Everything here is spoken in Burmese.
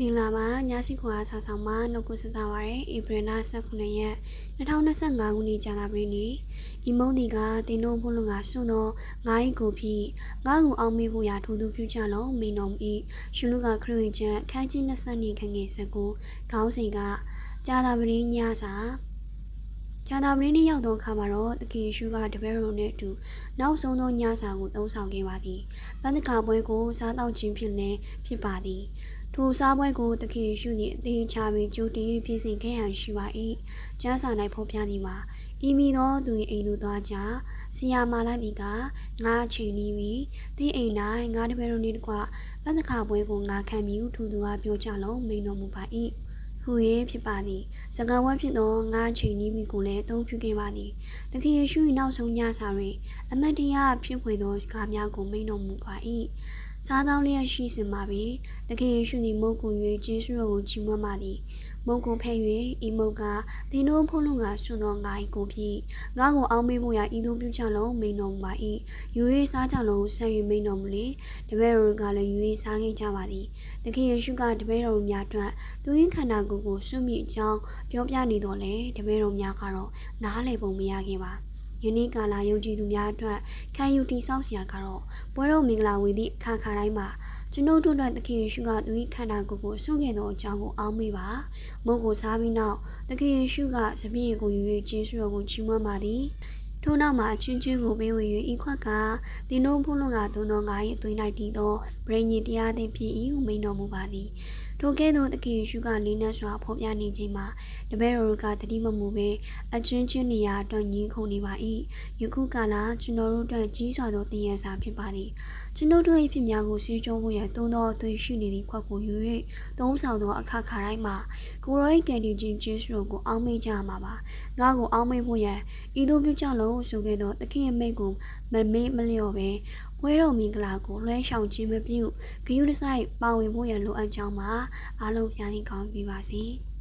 မင်္ဂလာပါညစီခွာဆာဆောင်မှာနှုတ်ခွစတာပါရယ်ဧပြီလ19ရက်2025ခုနှစ်ကြာသပတေးနေ့ဤမုံဒီကတင်တို့ဘုလုံကစွန့်သောငါးဤကိုဖြစ်ငါးကိုအောင်မေးဖို့ရာထိုးသူပြုကြလုံးမိန်တော်မူ၏ရှင်လူကခရစ်ဝင်ချက်ခန်းကြီး20နှစ်ခန့်ငယ်စကူခေါင်းစဉ်ကကြာသပတေးညစာကြာသပတေးနေ့ရောက်သောအခါမှာတော့တခင်ရှုကတပည့်တော်နှင့်အတူနောက်ဆုံးသောညစာကိုသုံးဆောင်ခဲ့ပါသည်။ပန်းတကာပွဲကိုစားတော့ခြင်းဖြင့်လည်းဖြစ်ပါသည်။ ထိုစားပွဲကိုတခင်ရှုနှင့်အသေးချပြီးကြိုတင်၍ပြင်ဆင်ခဲ့ရန်ရှိပါ၏။ကျမ်းစာ၌ဖော်ပြသည်မှာဤမည်သောသူ၏အိမ်သို့သွားကြဆရာမာလိုက်သည်ကငါချိန်နီးပြီးသင်အိမ်၌ငါတပည့်တော်နှင့်တကွပန်းတကာပွဲကိုငါခံမည်ဟုထိုသူကပြောကြလုံးမိန်တော်မူပါ၏။ဟူ၍ဖြစ်ပါသည်စကားဝတ်ဖြစ်သောငါချိန်နီးမိကိုလည်းအသုံးပြုခဲ့ပါသည်တခင်ယေရှု၏နောက်ဆုံးညစာတွင်အမတ်တရားဖြစ်ဖွယ်သောစကားများကိုမိန်တော်မူပါ၏ စားသောလျက်ရှိစင်ပါပြီတခင်ယေရှု၏မုတ်ကူ၍ကျေးဇူးတော်ကိုချီးမွမ်းပါသည်မုတ်ကိုဖဲ့၍ဤမုတ်ကသင်တို့ဖုံးလုံးကဆွသောငါ၏ကိုဖြစ်ငါကိုအောင်းမေးဖို့ရာဤသို့ပြုချလုံးမိန်တော်မူပါ၏ယူ၍စားကြလုံးဆက်၍မိန်တော်မူလေတပည့်တော်ကလည်းယူ၍စားခဲ့ကြပါသည်တခင်ယေရှုကတပည့်တော်များအတွက်သူ၏ခန္ဓာကိုယ်ကိုစွန့်မြစ်ကြောင်းပြောပြနေတော့လေတပည့်တော်များကတော့နားလည်ပုံမရခဲ့ပါ ယနေ့ကာလယုံကြည်သူများအတွက်ခံယူတိဆောက်စရာကတော့ပွဲတော်မင်္ဂလာဝေသည့်အခါခါတိုင်းမှာကျွန်ုပ်တို့အတွက်သခင်ယေရှုကသူ၏ခန္ဓာကိုယ်ကိုဆွန့်ခဲ့သောအကြောင်းကိုအောက်မေ့ပါမုတ်ကိုစားပြီးနောက်သခင်ယေရှုကစပြည့်ကိုယူ၍ကျေးဇူးတော်ကိုချီးမွမ်းပါသည်ထို့နောက်မှာအချင်းချင်းကိုပေးဝေ၍ဤခွက်ကဒီနိုးဖုံးလုံးကသွန်းသောငါ၏အသွေး၌တည်သောဗြိဉ္ဉ်တရားသင်ဖြစ်၏ဟုမိန်တော်မူပါသည် ထိုကဲ့သို့သခင်ယေရှုကလေးနက်စွာဖော်ပြနေခြင်းမှာတပည့်တော်ကတတိမမူပဲအချင်းချင်းနေရာအတွက်ညှင်းခုန်နေပါ၏ယခုကာလကျွန်တော်တို့အတွက်ကြီးစွာသောတည်ရစာဖြစ်ပါသည်ကျွန်ုပ်တို့၏ဖြစ်များကိုစီးကျုံးဖို့ရသုံးသောအသွေးရှိနေသည့်ခွက်ကိုယူ၍သုံးဆောင်သောအခါခါတိုင်းမှာကိုရော၏ကယ်တင်ခြင်းကျေးဇူးတော်ကိုအောက်မေ့ကြမှာပါငါကိုအောက်မေ့ဖို့ရဤသို့ပြုကြလို့ဆိုခဲ့သောသခင်ရဲ့မိတ်ကိုမမေ့မလျော့ပဲ ဝဲတော်မင်္ဂလာကိုလွှဲရှောင်ခြင်းမပြုဂယုတစိုက်ပါဝင်ဖို့ရလိုအပ်ကြောင်းမှာအားလုံးပြန်ရင်ကောင်းပြပါစေ။